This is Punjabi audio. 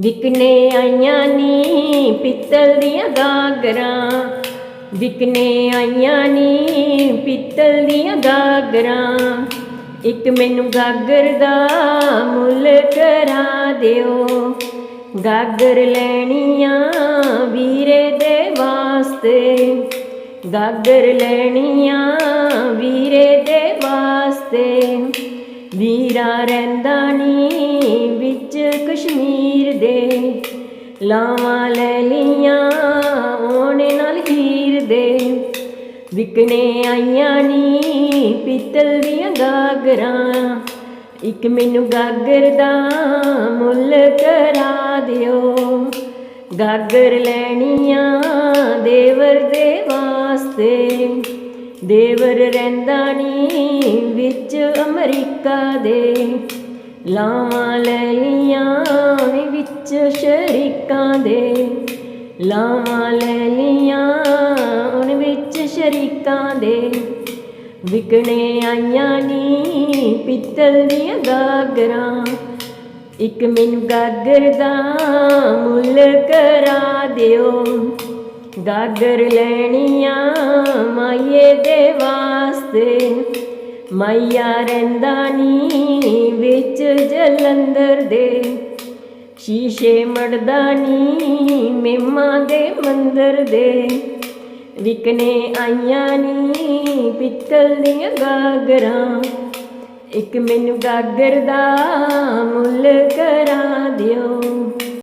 ਵਿਕਨੇ ਆਈਆਂ ਨੀ ਪਿੱਤਲ ਦੀਆਂ ਗਾਗਰਾਂ। ਵਿਕਨੇ ਆਈਆਂ ਨੀ ਪਿੱਤਲ ਦੀਆਂ ਗਾਗਰਾਂ। ਇੱਕ ਮੈਨੂੰ ਗਾਗਰ ਦਾ ਮੁੱਲ ਕਰਾ ਦਿਓ। ਗਾਗਰ ਲੈਣੀਆਂ ਵੀਰੇ ਦੇ ਵਾਸਤੇ। ਗਾਗਰ ਲੈਣੀਆਂ ਵੀਰਾ ਰਹਿੰਦਾ ਨੀ, ਵਿੱਚ ਕਸ਼ਮੀਰ ਦੇ ਲਾਵਾਂ ਲੈ ਲੀਆਂ ਉਹਨੇ ਨਾਲ ਹੀਰ ਦੇ। ਵਿਕਨੇ ਆਈਆਂ ਨੀ ਪਿੱਤਲ ਦੀਆਂ ਗਾਗਰਾਂ, ਇੱਕ ਮੈਨੂੰ ਗਾਗਰ ਦਾ ਮੁੱਲ ਕਰਾ ਦਿਓ। ਗਾਗਰ ਲੈਣੀਆਂ ਦੇਵਰ ਦੇ ਵਾਸਤੇ। ਦੇਵਰ ਰਹਿੰਦਾ ਨੀ, ਵਿੱਚ ਅਮਰੀਕਾ ਦੇ। ਲਾਵਾਂ ਲੈ ਲੀਆਂ ਵਿੱਚ ਸ਼ਰੀਕਾਂ ਦੇ। ਲਾਵਾਂ ਲੈ ਲੀਆਂ ਉਹਨ ਵਿੱਚ ਸ਼ਰੀਕਾਂ ਦੇ। ਵਿਕਣੇ ਆਈਆਂ ਨੀ ਪਿੱਤਲ ਦੀਆਂ ਗਾਗਰਾਂ। ਇੱਕ ਮੈਨੂੰ ਗਾਗਰ ਦਾ ਮੁੱਲ ਕਰਾ ਦਿਓ। ਗਾਗਰ ਲੈਣੀਆਂ ਮਾਈਏ ਦੇ ਵਾਸਤੇ। ਮਾਈਆ ਰਹਿੰਦਾ ਨੀ ਵਿੱਚ ਜਲੰਧਰ ਦੇ। ਸ਼ੀਸ਼ੇ ਮੜਦਾ ਨੀ ਮੇਮਾ ਦੇ ਮੰਦਰ ਦੇ। ਵਿਕਨੇ ਆਈਆਂ ਨੀ ਪਿੱਤਲ ਦੀਆਂ ਗਾਗਰਾਂ। ਇੱਕ ਮੈਨੂੰ ਗਾਗਰ ਦਾ ਮੁੱਲ ਕਰਾ ਦਿਓ।